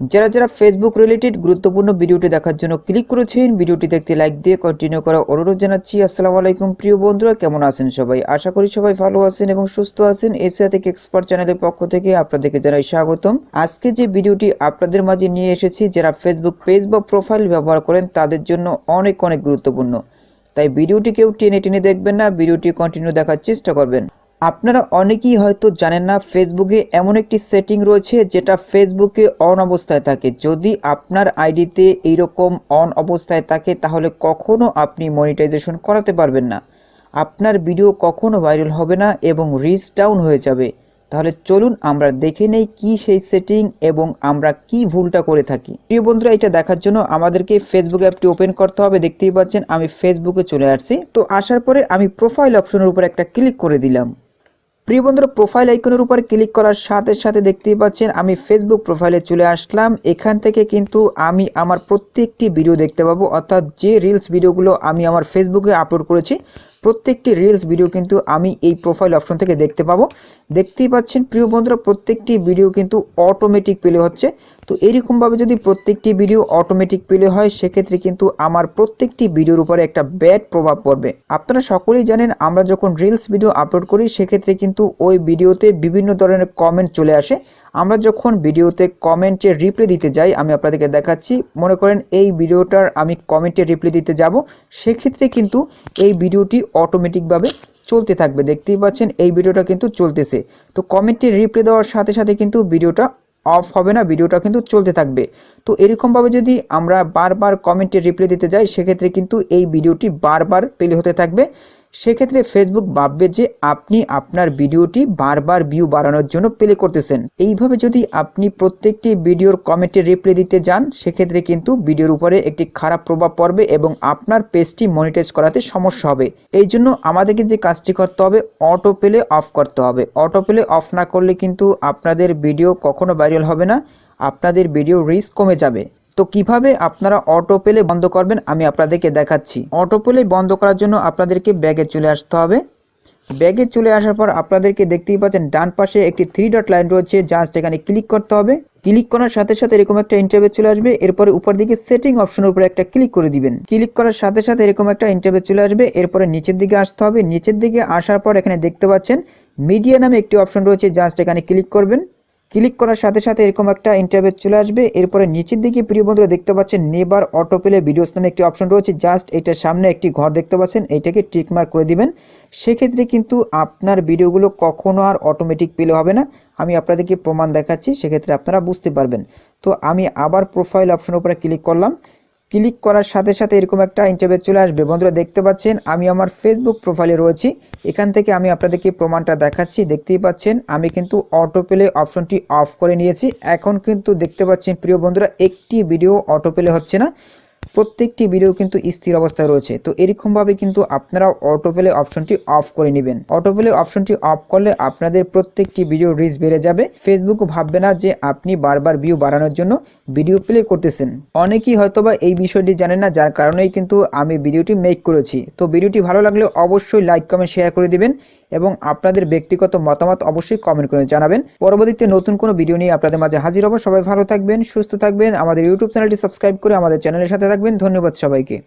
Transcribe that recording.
যারা যারা Facebook related গুরুত্বপূর্ণ ভিডিওটি দেখার জন্য ক্লিক করেছেন, ভিডিওটি দেখতে লাইক দিয়ে কন্টিনিউ করা অনুরোধ জানাচ্ছি। আসসালামু আলাইকুম প্রিয় বন্ধুরা, কেমন আছেন সবাই? আশা করি সবাই ভালো আছেন এবং সুস্থ আছেন। এশিয়া থেকে এক্সপার্ট চ্যানেলের পক্ষ থেকে আপনাদেরকে জানাই স্বাগতম। আজকে যে ভিডিওটি আপনাদের মাঝে নিয়ে এসেছি, যারা ফেসবুক পেজ বা প্রোফাইল ব্যবহার করেন, তাদের জন্য অনেক অনেক গুরুত্বপূর্ণ। তাই ভিডিওটি কেউ টেনে টেনে দেখবেন না, ভিডিওটি কন্টিনিউ দেখার চেষ্টা করবেন। আপনারা অনেকেই হয়তো জানেন না ফেসবুকে এমন একটি সেটিং রয়েছে যেটা ফেসবুকে অন অবস্থায় থাকে। যদি আপনার আইডিতে এইরকম অন অবস্থায় থাকে, তাহলে কখনো আপনি মনিটাইজেশন করাতে পারবেন না। আপনার ভিডিও কখনো ভাইরাল হবে না এবং রিচ ডাউন হয়ে যাবে। তাহলে চলুন আমরা দেখে নেই কি সেই সেটিং এবং আমরা কি ভুলটা করে থাকি। প্রিয় বন্ধুরা, এটা দেখার জন্য আমাদেরকে ফেসবুক অ্যাপটি ওপেন করতে হবে। দেখতেই পাচ্ছেন, আমি ফেসবুকে চলে আসছি। তো আসার পরে আমি প্রোফাইল অপশনের উপর একটা ক্লিক করে দিলাম। প্রিয় বন্ধুরা প্রোফাইল আইকনের উপর ক্লিক করার সাথে সাথে দেখতেই পাচ্ছেন, আমি ফেসবুক প্রোফাইলে চলে আসলাম। এখান থেকে কিন্তু আমি আমার প্রত্যেকটি ভিডিও দেখতে পাবো, অর্থাৎ যে রিলস ভিডিওগুলো আমি আমার ফেসবুকে আপলোড করেছি প্রত্যেকটি রিলস ভিডিও কিন্তু আমি এই প্রোফাইল অপশন থেকে দেখতে পাবো। দেখতেই পাচ্ছেন প্রিয় বন্ধুরা, প্রত্যেকটি ভিডিও কিন্তু অটোমেটিক প্লে হচ্ছে। তো এইরকমভাবে যদি প্রত্যেকটি ভিডিও অটোমেটিক প্লে হয়, সেক্ষেত্রে কিন্তু আমার প্রত্যেকটি ভিডিওর উপরে একটা ব্যাড প্রভাব পড়বে। আপনারা সকলেই জানেন, আমরা যখন রিলস ভিডিও আপলোড করি, সেক্ষেত্রে কিন্তু ওই ভিডিওতে বিভিন্ন ধরনের কমেন্ট চলে আসে। আমরা যখন ভিডিওতে কমেন্টে রিপ্লাই দিতে যাই, আমি আপনাদেরকে দেখাচ্ছি, মনে করেন এই ভিডিওটার আমি কমেন্টে রিপ্লাই দিতে যাব, সেক্ষেত্রে কিন্তু এই ভিডিওটি অটোমেটিকভাবে চলতে থাকবে। দেখতেই পাচ্ছেন, এই ভিডিওটা কিন্তু চলতেছে। তো কমেন্টে রিপ্লাই দেওয়ার সাথে সাথে কিন্তু ভিডিওটা অফ হবে না, ভিডিওটা কিন্তু চলতে থাকবে। তো এরকমভাবে যদি আমরা বারবার কমেন্টে রিপ্লাই দিতে যাই, সেক্ষেত্রে কিন্তু এই ভিডিওটি বারবার প্লে হতে থাকবে। সেক্ষেত্রে ফেসবুক ভাববে যে আপনি আপনার ভিডিওটি বারবার ভিউ বাড়ানোর জন্য প্লে করতেছেন। এইভাবে যদি আপনি প্রত্যেকটি ভিডিওর কমেন্টে রিপ্লাই দিতে যান, সেক্ষেত্রে কিন্তু ভিডিওর উপরে একটি খারাপ প্রভাব পড়বে এবং আপনার পেজটি মনিটাইজ করাতে সমস্যা হবে। এই জন্য আমাদেরকে যে কাজটি করতে হবে অটো প্লে অফ করতে হবে। অটো প্লে অফ না করলে কিন্তু আপনাদের ভিডিও কখনো ভাইরাল হবে না। আপনাদের ভিডিও রিস্ক কমে যাবে। তো কীভাবে আপনারা অটো পেলে বন্ধ করবেন আমি আপনাদেরকে দেখাচ্ছি। অটো পেলে বন্ধ করার জন্য আপনাদেরকে ব্যাগে চলে আসতে হবে। ব্যাগে চলে আসার পর আপনাদেরকে দেখতেই পাচ্ছেন ডান পাশে একটি থ্রি ডট লাইন রয়েছে জাস্ট এখানে ক্লিক করতে হবে। ক্লিক করার সাথে সাথে এরকম একটা ইন্টারভেস চলে আসবে, এরপরে উপর দিকে সেটিং অপশনের উপরে একটা ক্লিক করে দিবেন। ক্লিক করার সাথে সাথে এরকম একটা ইন্টারভেস চলে আসবে, এরপরে নিচের দিকে আসতে হবে। নিচের দিকে আসার পর এখানে দেখতে পাচ্ছেন মিডিয়া নামে একটি অপশন রয়েছে জাস্ট এখানে ক্লিক করবেন। ক্লিক করার সাথে সাথে এরকম একটা ইন্টারভেস চলে আসবে। এরপরে নিচের দিকে প্রিয় বন্ধুরা দেখতে পাচ্ছেন নেবার অটো পেলে ভিডিওস নামে একটি অপশন রয়েছে। জাস্ট এটার সামনে একটি ঘর দেখতে পাচ্ছেন এইটাকে টিকমার্ক করে দিবেন। সেক্ষেত্রে কিন্তু আপনার ভিডিওগুলো কখনো আর অটোমেটিক পেলে হবে না। আমি আপনাদেরকে প্রমাণ দেখাচ্ছি, সেক্ষেত্রে আপনারা বুঝতে পারবেন। তো আমি আবার প্রোফাইল অপশন উপরে ক্লিক করলাম। ক্লিক করার সাথে সাথে এরকম একটা ইন্টারভেজ চলে আসবে। বন্ধুরা, দেখতে পাচ্ছেন, আমি আমার ফেসবুক প্রোফাইলে রয়েছি। এখান থেকে আমি আপনাদেরকে প্রমাণটা দেখাচ্ছি। দেখতেই পাচ্ছেন, আমি কিন্তু অটো প্লে অপশনটি অফ করে নিয়েছি। এখন কিন্তু দেখতে পাচ্ছেন, প্রিয় বন্ধুরা, একটি ভিডিও অটো প্লে হচ্ছে না। প্রত্যেকটি ভিডিও কিন্তু স্থির অবস্থায় রয়েছে। তো এরকমভাবে কিন্তু আপনারা অটো প্লে অপশনটি অফ করে নেবেন। অটো প্লে অপশনটি অফ করলে আপনাদের প্রত্যেকটি ভিডিও রিচ বেড়ে যাবে। ফেসবুক ভাববে না যে আপনি বারবার ভিউ বাড়ানোর জন্য ভিডিও প্লে করতেছেন। অনেকেই হয়তোবা এই বিষয়টি জানেন না, যার কারণেই কিন্তু আমি ভিডিওটি মেক করেছি। তো ভিডিওটি ভালো লাগলে অবশ্যই লাইক কমেন্ট শেয়ার করে দিবেন। এবং আপনাদের ব্যক্তিগত মতামত অবশ্যই কমেন্ট করে জানাবেন। পরবর্তীতে নতুন কোনো ভিডিও নিয়ে আপনাদের মাঝে হাজির হব। সবাই ভালো থাকবেন, সুস্থ থাকবেন। আমাদের ইউটিউব চ্যানেলটি সাবস্ক্রাইব করে আমাদের চ্যানেলের সাথে থাকবেন। ধন্যবাদ সবাইকে।